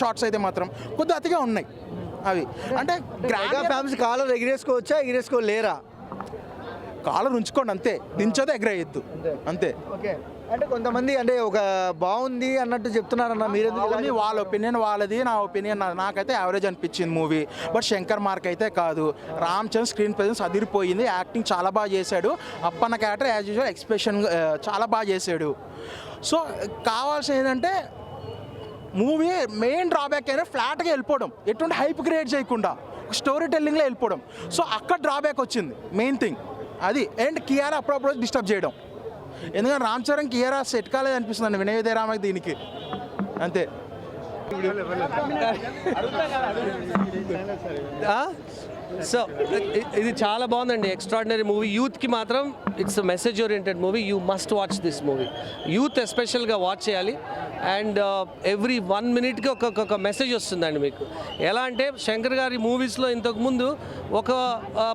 Shorts అయితే మాత్రం కొద్ది అతిగా ఉన్నాయి అవి. అంటే మెగా గ్రాండ్ ఫ్యాన్స్ కాలర్ ఎగిరేసుకోవచ్చా ఎగిరేసుకోలేరా కాలర్ ఉంచుకోండి అంతే. దించోదే ఎగరేయద్దు. అంతే. ఓకే. అంటే కొంతమంది అంటే ఒక బాగుంది అన్నట్టు చెప్తున్నారన్న మీరు వాళ్ళ ఒపీనియన్ వాళ్ళది నా ఒపీనియన్ నాకైతే యావరేజ్ అనిపించింది మూవీ. బట్ శంకర్ మార్క్ అయితే కాదు. రామ్ చంద్ స్క్రీన్ ప్రెజెన్స్ అదిరిపోయింది యాక్టింగ్ చాలా బాగా చేశాడు. Appanna character as usual expression చాలా బాగా చేశాడు. సో కావాల్సింది ఏంటంటే మూవీ మెయిన్ డ్రాబ్యాక్ అయినా ఫ్లాట్గా వెళ్ళిపోవడం. ఎటువంటి హైప్ క్రియేట్ చేయకుండా స్టోరీ టెల్లింగ్లో వెళ్ళిపోవడం. సో అక్కడ డ్రాబ్యాక్ వచ్చింది. మెయిన్ థింగ్ అది. అండ్ కియారా అప్పుడప్పుడు డిస్టర్బ్ చేయడం. ఎందుకంటే రామ్ చరణ్ కియారా సెట్ కాలేదు అనిపిస్తుంది వినయ విజయరామకి దీనికి. అంతే. సో ఇది చాలా బాగుందండి ఎక్స్ట్రాడినరీ మూవీ యూత్కి మాత్రం it's message oriented movie you must watch this movie youth ఎస్పెషల్గా వాచ్ చేయాలి. అండ్ ఎవ్రీ వన్ మినిట్కి ఒక్కొక్క మెసేజ్ వస్తుందండి మీకు. ఎలా అంటే శంకర్ గారి మూవీస్లో ఇంతకుముందు ఒక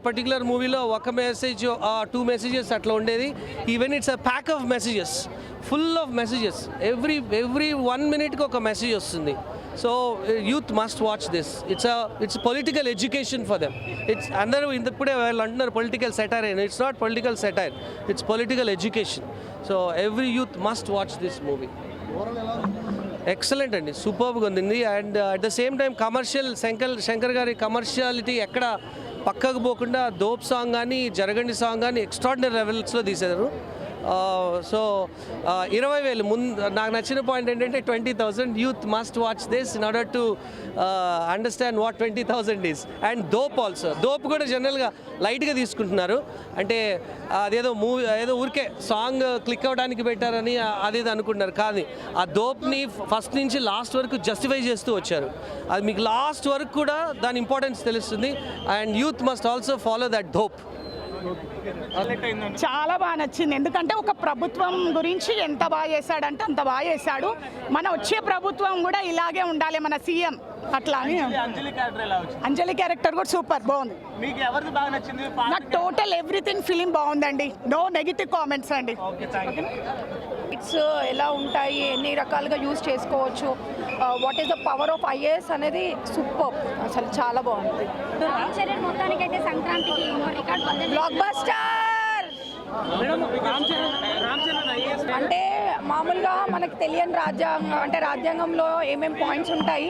పర్టికులర్ మూవీలో ఒక మెసేజ్ టూ మెసేజెస్ అట్లా ఉండేది. Even it's a pack of messages full of messages every every one మినిట్కి ఒక మెసేజ్ వస్తుంది. So youth must watch this it's it's political education for them it's అందరూ ఇంత ఇప్పుడే వాళ్ళు అంటున్నారు పొలిటికల్ సెటైర్ అని it's not political satire it's political education so every youth must watch this movie excellent అండి. సూపర్గా ఉంది. And at the same time commercial Shankar Shankar గారి కమర్షియాలిటీ ఎక్కడ పక్కకు పోకుండా దోప్ సాంగ్ కానీ జరగండి సాంగ్ కానీ ఎక్స్ట్రాడినరీ లెవెల్స్లో తీసేదారు సో ఇరవై వేలు ముందు నాకు నచ్చిన పాయింట్ ఏంటంటే twenty thousand youth must watch this in order to understand what twenty thousand is and dope also dope కూడా జనరల్గా లైట్గా తీసుకుంటున్నారు. అంటే అదేదో మూవీ ఏదో ఊరికే సాంగ్ క్లిక్ అవ్వడానికి పెట్టారని అదేదో అనుకుంటున్నారు. కానీ ఆ దోప్ని ఫస్ట్ నుంచి లాస్ట్ వరకు జస్టిఫై చేస్తూ వచ్చారు. అది మీకు లాస్ట్ వరకు కూడా దాని ఇంపార్టెన్స్ తెలుస్తుంది. And youth must also follow that dope చాలా బాగా నచ్చింది. ఎందుకంటే ఒక ప్రభుత్వం గురించి ఎంత బాగా చేశాడంటే అంత బాగా చేశాడు. మన వచ్చే ప్రభుత్వం కూడా ఇలాగే ఉండాలి మన సీఎం. అట్లా అని. అంజలి క్యారెక్టర్ ఎలా వచ్చింది? అంజలి క్యారెక్టర్ కూడా సూపర్ బాగుంది. మీకు ఎవరిది బాగా నచ్చింది? నాకు టోటల్ ఎవ్రీథింగ్ ఫిలిం బాగుందండి. నో నెగిటివ్ కామెంట్స్ అండి. ఇట్స్ ఎలా ఉంటాయి? ఎన్ని రకాలుగా యూజ్ చేసుకోవచ్చు? What is the power of IAS అనేది సూపర్ అసలు చాలా బాగుంది. సంక్రాంతికి Blockbuster! అంటే మామూలుగా మనకు తెలియని రాజ్యాంగం అంటే రాజ్యాంగంలో ఏమేమి పాయింట్స్ ఉంటాయి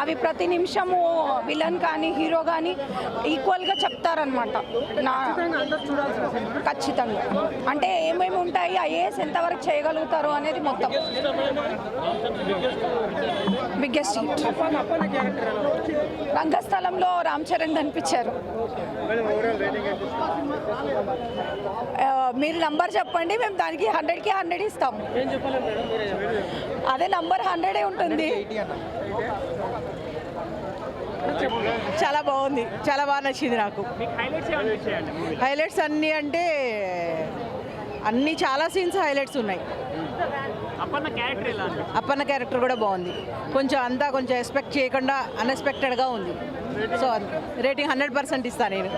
అవి ప్రతి నిమిషము విలన్ కానీ హీరో కానీ ఈక్వల్గా చెప్తారనమాట నా ఖచ్చితంగా అంటే ఏమేమి ఉంటాయి ఐఏఎస్ ఎంతవరకు చేయగలుగుతారు అనేది మొత్తం. బిగ్గెస్ట్ హిట్ రంగస్థలంలో రామ్ చరణ్ కనిపించారు. మీరు నంబర్ చెప్పండి మేము దానికి హండ్రెడ్కి హండ్రెడ్ ఇస్తాము అదే నంబర్ హండ్రెడే ఉంటుంది. చాలా బాగుంది. చాలా బాగా నచ్చింది నాకు. హైలైట్స్ అన్నీ అంటే అన్ని చాలా సీన్స్ హైలైట్స్ ఉన్నాయి. అప్పన్న క్యారెక్టర్ కూడా బాగుంది. కొంచెం అంతా కొంచెం ఎక్స్పెక్ట్ చేయకుండా అన్ఎక్స్పెక్టెడ్గా ఉంది. సో రేటింగ్ హండ్రెడ్ పర్సెంట్ ఇస్తాను నేను.